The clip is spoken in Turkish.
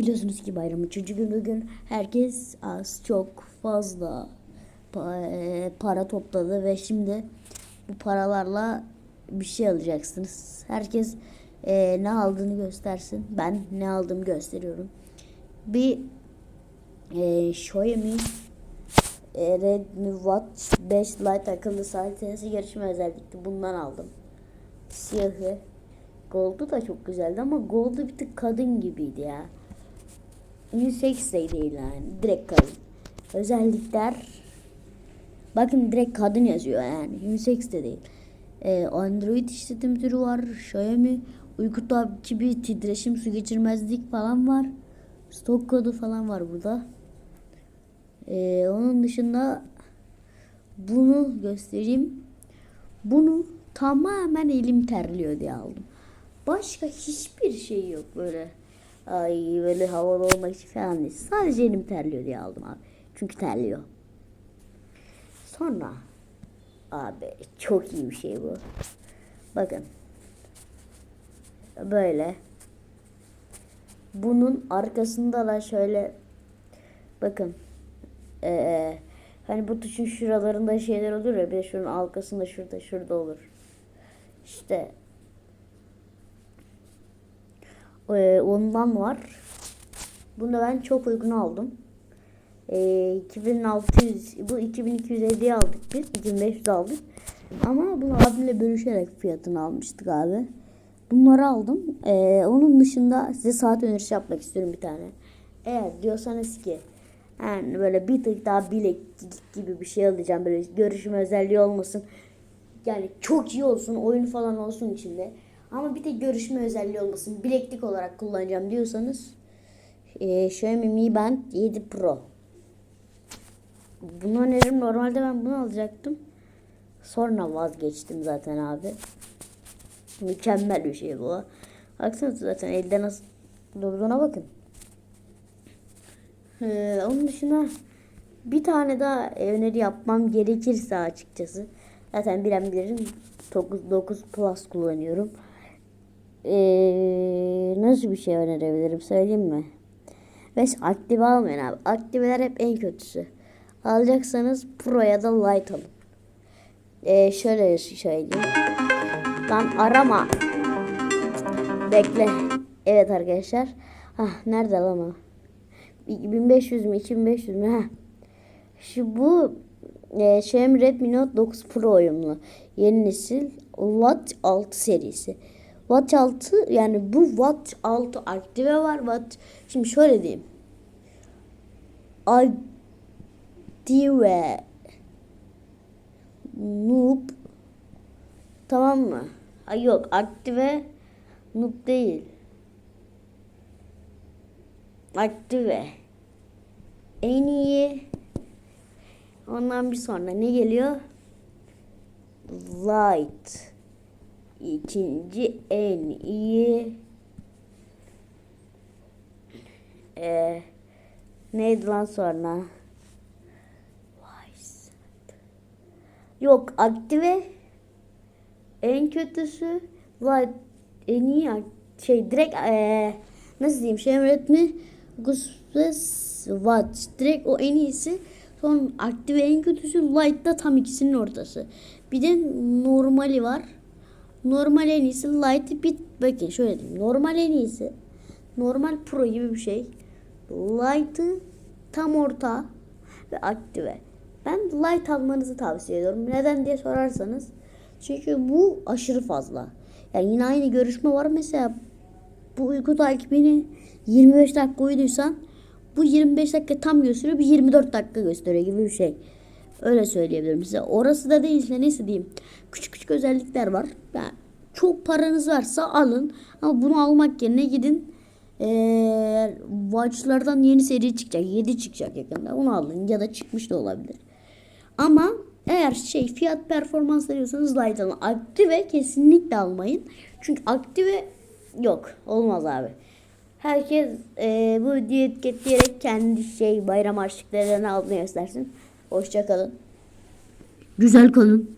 Biliyorsunuz ki bayram üçüncü gün bugün herkes az çok fazla e, para topladı ve şimdi bu paralarla bir şey alacaksınız. Herkes e, ne aldığını göstersin. Ben ne aldığımı gösteriyorum. Bir e, Xiaomi e, Redmi Watch 5 Lite akıllı saat senesi yarışma özellikle bundan aldım. Siyahı. Gold'u da çok güzeldi ama Gold'u bir tık kadın gibiydi ya. Unisex de değil yani. Direkt kadın. Özellikler bakın direkt kadın yazıyor yani. Unisex de değil. Ee, Android işletim türü var. Xiaomi uyku takibi, titreşim, su geçirmezlik falan var. Stok kodu falan var burada. Ee, onun dışında bunu göstereyim. Bunu tamamen elim terliyor diye aldım. Başka hiçbir şey yok böyle. Ay böyle havalı olmak için falan değil. Sadece elim terliyor diye aldım abi. Çünkü terliyor. Sonra abi çok iyi bir şey bu. Bakın. Böyle. Bunun arkasında da şöyle bakın. Ee, hani bu tuşun şuralarında şeyler olur ya bir de şunun arkasında şurada şurada olur. İşte ee, ondan var. Bunu da ben çok uygun aldım. Ee, 2600 bu 2250 aldık biz. 2500 aldık. Ama bunu abimle bölüşerek fiyatını almıştık abi. Bunları aldım. Ee, onun dışında size saat önerisi yapmak istiyorum bir tane. Eğer diyorsanız ki yani böyle bir tık daha bileklik gibi bir şey alacağım. Böyle görüşme özelliği olmasın. Yani çok iyi olsun. Oyun falan olsun içinde. Ama bir de görüşme özelliği olmasın. Bileklik olarak kullanacağım diyorsanız e, Xiaomi Mi Band 7 Pro. Bunu öneririm. Normalde ben bunu alacaktım. Sonra vazgeçtim zaten abi. Mükemmel bir şey bu. Baksanıza zaten elde nasıl durduğuna bakın. Ee, onun dışında bir tane daha öneri yapmam gerekirse açıkçası. Zaten bilen bilirim 9, 9 Plus kullanıyorum. Ee, nasıl bir şey önerebilirim söyleyeyim mi? Ve aktive almayın abi. Aktiveler hep en kötüsü. Alacaksanız Pro ya da Lite alın. Ee, şöyle söyleyeyim. Lan arama. Bekle. Evet arkadaşlar. Ah nerede lan o? 1500 mü 2500 mü? Heh. Şu bu e, Xiaomi Redmi Note 9 Pro uyumlu. Yeni nesil Watch 6 serisi. Watch 6 yani bu Watch 6 aktive var. Watch şimdi şöyle diyeyim. Aktive Noob Tamam mı? Ay yok aktive Noob değil. Aktive en iyi ondan bir sonra ne geliyor? Light ikinci en iyi. Ee, neydi lan sonra? Yok aktive en kötüsü Light en iyi şey direkt ee, nasıl diyeyim şey Gusves Watch. Direkt o en iyisi. Son aktive en kötüsü Light da tam ikisinin ortası. Bir de normali var normal en iyisi Light bir bakın şöyle diyeyim. Normal en iyisi normal pro gibi bir şey. Light'ı tam orta ve aktive. Ben Light almanızı tavsiye ediyorum. Neden diye sorarsanız çünkü bu aşırı fazla. Yani yine aynı görüşme var. Mesela bu uyku takibini 25 dakika uyuduysan bu 25 dakika tam gösteriyor. Bir 24 dakika gösteriyor gibi bir şey. Öyle söyleyebilirim size. Orası da değilse neyse diyeyim. Küçük küçük özellikler var. Yani çok paranız varsa alın. Ama bunu almak yerine gidin. Ee, Watch'lardan yeni seri çıkacak. 7 çıkacak yakında. Onu alın. Ya da çıkmış da olabilir. Ama eğer şey fiyat performans arıyorsanız Lite alın. Aktive kesinlikle almayın. Çünkü aktive yok. Olmaz abi. Herkes e, bu videoyu etiketleyerek kendi şey bayram harçlıklarını aldığını göstersin. Hoşça kalın. Güzel kalın.